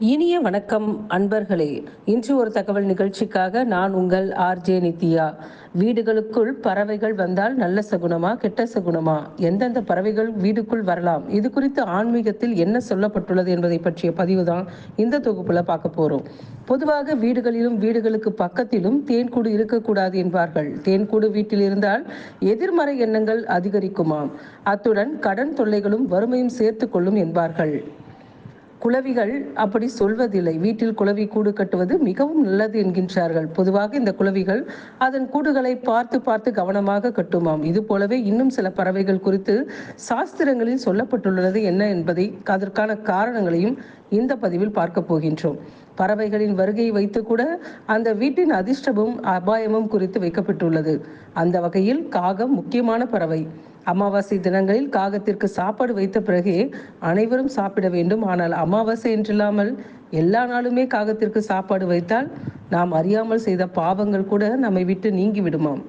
இனிய வணக்கம் அன்பர்களே. இன்று ஒரு தகவல் நிகழ்ச்சிக்காக நான் உங்கள் ஆர்ஜே நித்யா. வீடுகளுக்குள் பறவைகள் வந்தால் நல்ல சகுனமா கெட்ட சகுனமா? எந்தெந்த பறவைகள் வீடுக்குள் வரலாம்? இது குறித்து ஆன்மீகத்தில் என்ன சொல்லப்பட்டுள்ளது என்பதை பற்றிய பதிவு தான் இந்த தொகுப்புல பார்க்க போறோம். பொதுவாக வீடுகளிலும் வீடுகளுக்கு பக்கத்திலும் தேன்கூடு இருக்கக்கூடாது என்பார்கள். தேன்கூடு வீட்டில் இருந்தால் எதிர்மறை எண்ணங்கள் அதிகரிக்குமாம். அத்துடன் கடன் தொல்லைகளும் வறுமையும் சேர்த்து கொள்ளும் என்பார்கள். குளவிகள் அப்படி சொல்வதில்லை. வீட்டில் குளவி கூடு கட்டுவது மிகவும் நல்லது என்கின்றார்கள். பொதுவாக இந்த குளவிகள் அதன் கூடுகளை பார்த்து பார்த்து கவனமாக கட்டுமாம். இது போலவே இன்னும் சில பறவைகள் குறித்து சாஸ்திரங்களில் சொல்லப்பட்டுள்ளது என்ன என்பதை அதற்கான காரணங்களையும் இந்த பதிவில் பார்க்க போகின்றோம். பறவைகளின் வருகையை வைத்து கூட அந்த வீட்டின் அதிர்ஷ்டமும் அபாயமும் குறித்து வைக்கப்பட்டுள்ளது. அந்த வகையில் காகம் முக்கியமான பறவை. அமாவாசை தினங்களில் காகத்திற்கு சாப்பாடு வைத்த பிறகே அனைவரும் சாப்பிட வேண்டும். ஆனால் அமாவாசை என்றில்லாமல் எல்லா நாளுமே காகத்திற்கு சாப்பாடு வைத்தால் நாம் அறியாமல் செய்த பாவங்கள் கூட நம்மை விட்டு நீங்கி விடுமாம்.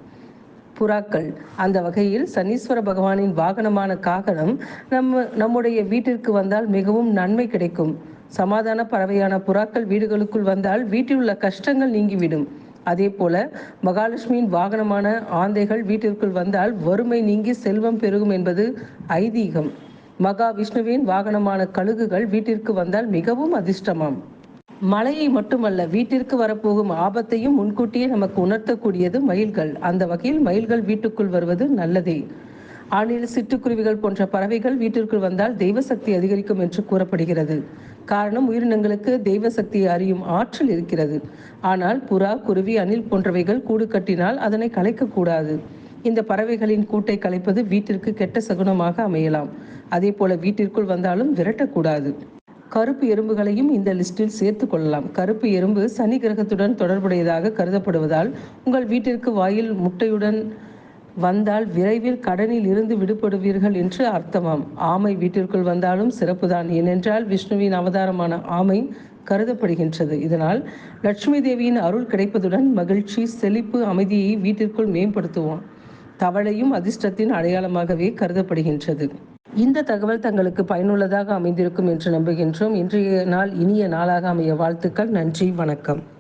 புறாக்கள். அந்த வகையில் சனீஸ்வர பகவானின் வாகனமான காகனம் நம்ம நம்முடைய வீட்டிற்கு வந்தால் மிகவும் நன்மை கிடைக்கும். சமாதான பறவையான புறாக்கள் வீடுகளுக்குள் வந்தால் வீட்டில் உள்ள கஷ்டங்கள் நீங்கிவிடும். அதே போல மகாலட்சுமியின் வாகனமான ஆந்தைகள் வீட்டிற்குள் வந்தால் வறுமை நீங்கி செல்வம் பெருகும் என்பது ஐதீகம். மகா விஷ்ணுவின் வாகனமான கழுகுகள் வீட்டிற்கு வந்தால் மிகவும் அதிர்ஷ்டமாம். மழையை மட்டுமல்ல வீட்டிற்கு வரப்போகும் ஆபத்தையும் முன்கூட்டியே நமக்கு உணர்த்தக்கூடியது மயில்கள். அந்த வகையில் மயில்கள் வீட்டுக்குள் வருவது நல்லதே. ஆணில் சிட்டுக்குருவிகள் போன்ற பறவைகள் வீட்டிற்குள் வந்தால் தெய்வ சக்தி அதிகரிக்கும் என்று கூறப்படுகிறது. காரணம் உயிரினங்களுக்கு தெய்வ சக்தியை அறியும் ஆற்றல் இருக்கிறது. ஆனால் புறா குருவி அணில் போன்றவைகள் கூடு கட்டினால் அதனை கலைக்கக்கூடாது இந்த பறவைகளின் கூட்டை கலைப்பது வீட்டிற்கு கெட்ட சகுனமாக அமையலாம். அதே போல வீட்டிற்குள் வந்தாலும் விரட்டக்கூடாது கருப்பு எறும்புகளையும் இந்த லிஸ்டில் சேர்த்து கொள்ளலாம். கருப்பு எறும்பு சனி கிரகத்துடன் தொடர்புடையதாக கருதப்படுவதால் உங்கள் வீட்டிற்கு வாயில் முட்டையுடன் வந்தால் விரைவில் கடனில் இருந்து விடுபடுவீர்கள் என்று அர்த்தமாம். ஆமை வீட்டிற்குள் வந்தாலும் சிறப்புதான். ஏனென்றால் விஷ்ணுவின் அவதாரமான ஆமை கருதப்படுகின்றது. இதனால் லட்சுமி தேவியின் அருள் கிடைப்பதுடன் மகிழ்ச்சி செழிப்பு அமைதியை வீட்டிற்குள் மேம்படுத்துவோம். தவளையும் அதிர்ஷ்டத்தின் அடையாளமாகவே கருதப்படுகின்றது. இந்த தகவல் தங்களுக்கு பயனுள்ளதாக அமைந்திருக்கும் என்று நம்புகின்றோம். இன்றைய நாள் இனிய நாளாக அமைய வாழ்த்துக்கள். நன்றி. வணக்கம்.